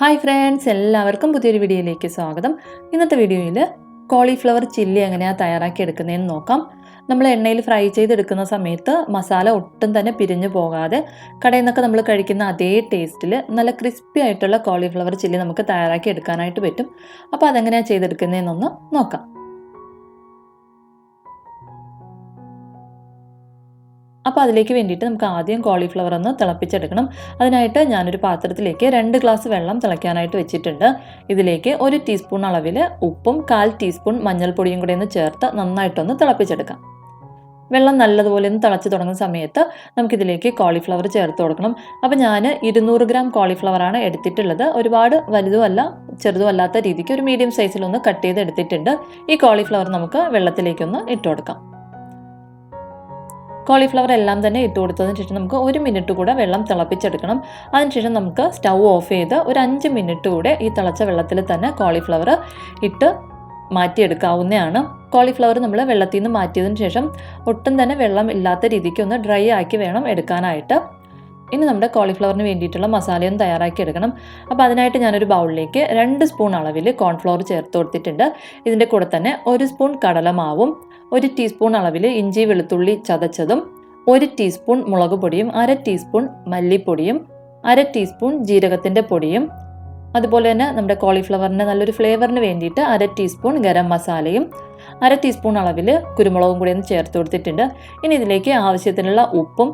Hi friends എല്ലാവർക്കും പുതിയൊരു വീഡിയോയിലേക്ക് സ്വാഗതം. ഇന്നത്തെ വീഡിയോയിൽ കോളിഫ്ലവർ ചില്ലി എങ്ങനെയാണ് തയ്യാറാക്കി എടുക്കുന്നതെന്ന് നോക്കാം. നമ്മൾ എണ്ണയിൽ ഫ്രൈ ചെയ്തെടുക്കുന്ന സമയത്ത് മസാല ഒട്ടും തന്നെ പിരിഞ്ഞു പോകാതെ കടയിൽ നിന്നൊക്കെ നമ്മൾ കഴിക്കുന്ന അതേ ടേസ്റ്റിൽ നല്ല ക്രിസ്പി ആയിട്ടുള്ള കോളിഫ്ലവർ ചില്ലി നമുക്ക് തയ്യാറാക്കി എടുക്കാനായിട്ട് പറ്റും. അപ്പോൾ അതെങ്ങനെയാണ് ചെയ്തെടുക്കുന്നതെന്നൊന്ന് നോക്കാം. അപ്പോൾ അതിലേക്ക് വേണ്ടിയിട്ട് നമുക്ക് ആദ്യം കോളിഫ്ലവർ ഒന്ന് തിളപ്പിച്ചെടുക്കണം. അതിനായിട്ട് ഞാനൊരു പാത്രത്തിലേക്ക് രണ്ട് ഗ്ലാസ് വെള്ളം തിളയ്ക്കാനായിട്ട് വെച്ചിട്ടുണ്ട്. ഇതിലേക്ക് ഒരു ടീസ്പൂൺ അളവിൽ ഉപ്പും കാൽ ടീസ്പൂൺ മഞ്ഞൾപ്പൊടിയും കൂടെ ഒന്ന് ചേർത്ത് നന്നായിട്ടൊന്ന് തിളപ്പിച്ചെടുക്കാം. വെള്ളം നല്ലതുപോലെ ഒന്ന് തിളച്ച് തുടങ്ങുന്ന സമയത്ത് നമുക്കിതിലേക്ക് കോളിഫ്ലവർ ചേർത്ത് കൊടുക്കണം. അപ്പോൾ ഞാൻ ഇരുന്നൂറ് ഗ്രാം കോളിഫ്ലവറാണ് എടുത്തിട്ടുള്ളത്. ഒരുപാട് വലുതുമല്ല ചെറുതും അല്ലാത്ത രീതിക്ക് ഒരു മീഡിയം സൈസിലൊന്ന് കട്ട് ചെയ്ത് എടുത്തിട്ടുണ്ട് ഈ കോളിഫ്ലവർ നമുക്ക് വെള്ളത്തിലേക്കൊന്ന് ഇട്ട് കൊടുക്കാം. കോളിഫ്ലവർ എല്ലാം തന്നെ ഇട്ട് കൊടുത്തതിന് ശേഷം നമുക്ക് ഒരു മിനിറ്റ് കൂടെ വെള്ളം തിളപ്പിച്ചെടുക്കണം. അതിനുശേഷം നമുക്ക് സ്റ്റൗ ഓഫ് ചെയ്ത് ഒരു അഞ്ച് മിനിറ്റ് കൂടെ ഈ തിളച്ച വെള്ളത്തിൽ തന്നെ കോളിഫ്ലവർ ഇട്ട് മാറ്റിയെടുക്കാവുന്നതാണ്. കോളിഫ്ലവർ നമ്മൾ വെള്ളത്തിൽ നിന്ന് മാറ്റിയതിന് ശേഷം ഒട്ടും തന്നെ വെള്ളം ഇല്ലാത്ത രീതിക്ക് ഒന്ന് ഡ്രൈ ആക്കി വേണം എടുക്കാനായിട്ട്. ഇനി നമ്മുടെ കോളിഫ്ലവറിന് വേണ്ടിയിട്ടുള്ള മസാലയും തയ്യാറാക്കി എടുക്കണം. അപ്പോൾ അതിനായിട്ട് ഞാനൊരു ബൗളിലേക്ക് രണ്ട് സ്പൂൺ അളവിൽ കോൺഫ്ലവർ ചേർത്ത് കൊടുത്തിട്ടുണ്ട്. ഇതിന്റെ കൂടെ തന്നെ ഒരു സ്പൂൺ കടലമാവും. ഒരു ടീസ്പൂൺ അളവിൽ ഇഞ്ചി വെളുത്തുള്ളി ചതച്ചതും ഒരു ടീസ്പൂൺ മുളക് പൊടിയും അര ടീസ്പൂൺ മല്ലിപ്പൊടിയും അര ടീസ്പൂൺ ജീരകത്തിന്റെ പൊടിയും അതുപോലെ തന്നെ നമ്മുടെ കോളിഫ്ലവറിന്റെ നല്ലൊരു ഫ്ലേവറിന് വേണ്ടിയിട്ട് അര ടീസ്പൂൺ ഗരം മസാലയും അര ടീസ്പൂൺ അളവിൽ കുരുമുളകും കൂടി ഒന്ന് ചേർത്ത് കൊടുത്തിട്ടുണ്ട്. ഇനി ഇതിലേക്ക് ആവശ്യത്തിനുള്ള ഉപ്പും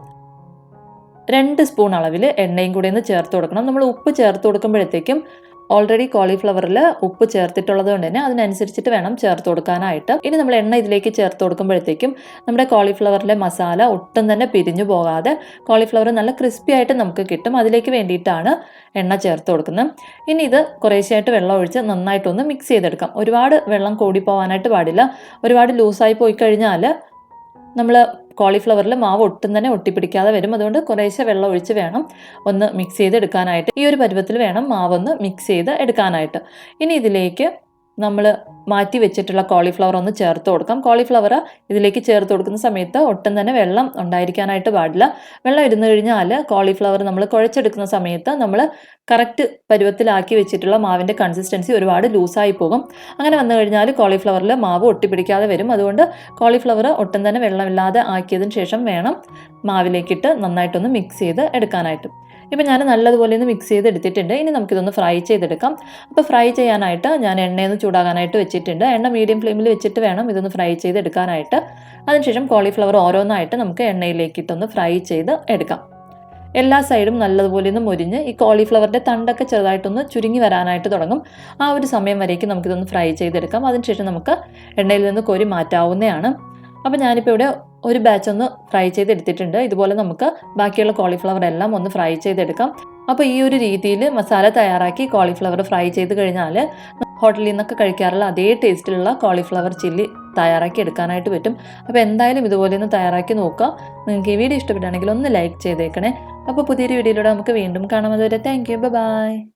രണ്ട് സ്പൂൺ അളവിൽ എണ്ണയും കൂടി ഒന്ന് ചേർത്ത് കൊടുക്കണം. നമ്മൾ ഉപ്പ് ചേർത്ത് കൊടുക്കുമ്പോഴത്തേക്കും ഓൾറെഡി കോളിഫ്ലവറിൽ ഉപ്പ് ചേർത്തിട്ടുള്ളത് കൊണ്ട് തന്നെ അതിനനുസരിച്ചിട്ട് വേണം ചേർത്ത് കൊടുക്കാനായിട്ട്. ഇനി നമ്മൾ എണ്ണ ഇതിലേക്ക് ചേർത്ത് കൊടുക്കുമ്പോഴത്തേക്കും നമ്മുടെ കോളിഫ്ലവറിലെ മസാല ഒട്ടും തന്നെ പിരിഞ്ഞു പോകാതെ കോളിഫ്ലവർ നല്ല ക്രിസ്പി ആയിട്ട് നമുക്ക് കിട്ടും. അതിലേക്ക് വേണ്ടിയിട്ടാണ് എണ്ണ ചേർത്ത് കൊടുക്കുന്നത്. ഇനി ഇത് കുറേശ്ശായിട്ട് വെള്ളം ഒഴിച്ച് നന്നായിട്ടൊന്ന് മിക്സ് ചെയ്തെടുക്കാം. ഒരുപാട് വെള്ളം കൂടി പോകാനായിട്ട് പാടില്ല. ഒരുപാട് ലൂസായി പോയി കഴിഞ്ഞാൽ നമ്മൾ കോളിഫ്ലവറിൽ മാവ് ഒട്ടും തന്നെ ഒട്ടിപ്പിടിക്കാതെ വരും. അതുകൊണ്ട് കുറേശ്ശെ വെള്ളം ഒഴിച്ച് വേണം ഒന്ന് മിക്സ് ചെയ്ത് എടുക്കാനായിട്ട് ഈ ഒരു പരുവത്തിൽ വേണം മാവൊന്ന് മിക്സ് ചെയ്ത് എടുക്കാനായിട്ട്. ഇനി ഇതിലേക്ക് നമ്മൾ മാറ്റി വെച്ചിട്ടുള്ള കോളിഫ്ലവർ ഒന്ന് ചേർത്ത് കൊടുക്കാം. കോളിഫ്ലവർ ഇതിലേക്ക് ചേർത്ത് കൊടുക്കുന്ന സമയത്ത് ഒട്ടും തന്നെ വെള്ളം ഉണ്ടായിരിക്കാനായിട്ട് പാടില്ല. വെള്ളം ഇരുന്ന് കഴിഞ്ഞാൽ കോളിഫ്ലവർ നമ്മൾ കുഴച്ചെടുക്കുന്ന സമയത്ത് നമ്മൾ കറക്റ്റ് പരുവത്തിലാക്കി വെച്ചിട്ടുള്ള മാവിന്റെ കൺസിസ്റ്റൻസി ഒരുപാട് ലൂസായി പോകും. അങ്ങനെ വന്നു കഴിഞ്ഞാൽ കോളിഫ്ലവറിൽ മാവ് ഒട്ടിപ്പിടിക്കാതെ വരും. അതുകൊണ്ട് കോളിഫ്ലവർ ഒട്ടും തന്നെ വെള്ളമില്ലാതെ ആക്കിയതിന് ശേഷം വേണം മാവിലേക്കിട്ട് നന്നായിട്ടൊന്ന് മിക്സ് ചെയ്ത് എടുക്കാനായിട്ട്. ഇപ്പം ഞാൻ നല്ലതുപോലെ ഒന്ന് മിക്സ് ചെയ്ത് എടുത്തിട്ടുണ്ട് ഇനി നമുക്കിതൊന്ന് ഫ്രൈ ചെയ്തെടുക്കാം. അപ്പോൾ ഫ്രൈ ചെയ്യാനായിട്ട് ഞാൻ എണ്ണയൊന്ന് ചൂടാകാനായിട്ട് വെച്ചിട്ടുണ്ട്. എണ്ണ മീഡിയം ഫ്ലെയിമിൽ വെച്ചിട്ട് വേണം ഇതൊന്ന് ഫ്രൈ ചെയ്തെടുക്കാനായിട്ട്. അതിനുശേഷം കോളിഫ്ലവർ ഓരോന്നായിട്ട് നമുക്ക് എണ്ണയിലേക്കിട്ടൊന്ന് ഫ്രൈ ചെയ്ത് എടുക്കാം. എല്ലാ സൈഡും നല്ലതുപോലെ ഒന്ന് മുരിഞ്ഞ് ഈ കോളിഫ്ലവറിന്റെ തണ്ടൊക്കെ ചെറുതായിട്ടൊന്ന് ചുരുങ്ങി വരാനായിട്ട് തുടങ്ങും. ആ ഒരു സമയം വരേക്കും നമുക്കിതൊന്ന് ഫ്രൈ ചെയ്തെടുക്കാം. അതിനുശേഷം നമുക്ക് എണ്ണയിൽ നിന്ന് കോരി മാറ്റാവുന്നതാണ്. അപ്പോൾ ഞാനിപ്പോൾ ഇവിടെ ഒരു ബാച്ച് ഒന്ന് ഫ്രൈ ചെയ്തെടുത്തിട്ടുണ്ട്. ഇതുപോലെ നമുക്ക് ബാക്കിയുള്ള കോളിഫ്ലവർ എല്ലാം ഒന്ന് ഫ്രൈ ചെയ്തെടുക്കാം. അപ്പോൾ ഈ ഒരു രീതിയിൽ മസാല തയ്യാറാക്കി കോളിഫ്ലവർ ഫ്രൈ ചെയ്ത് കഴിഞ്ഞാൽ ഹോട്ടലിൽ നിന്നൊക്കെ കഴിക്കാറുള്ള അതേ ടേസ്റ്റിലുള്ള കോളിഫ്ലവർ ചില്ലി തയ്യാറാക്കി എടുക്കാനായിട്ട് പറ്റും. അപ്പോൾ എന്തായാലും ഇതുപോലെ ഒന്ന് തയ്യാറാക്കി നോക്കുക നിങ്ങൾക്ക് ഈ വീഡിയോ ഇഷ്ടപ്പെട്ടാണെങ്കിൽ ഒന്ന് ലൈക്ക് ചെയ്തേക്കണേ. അപ്പോൾ പുതിയൊരു വീഡിയോയിലൂടെ നമുക്ക് വീണ്ടും കാണാം. അതുവരെ താങ്ക് യു ബൈ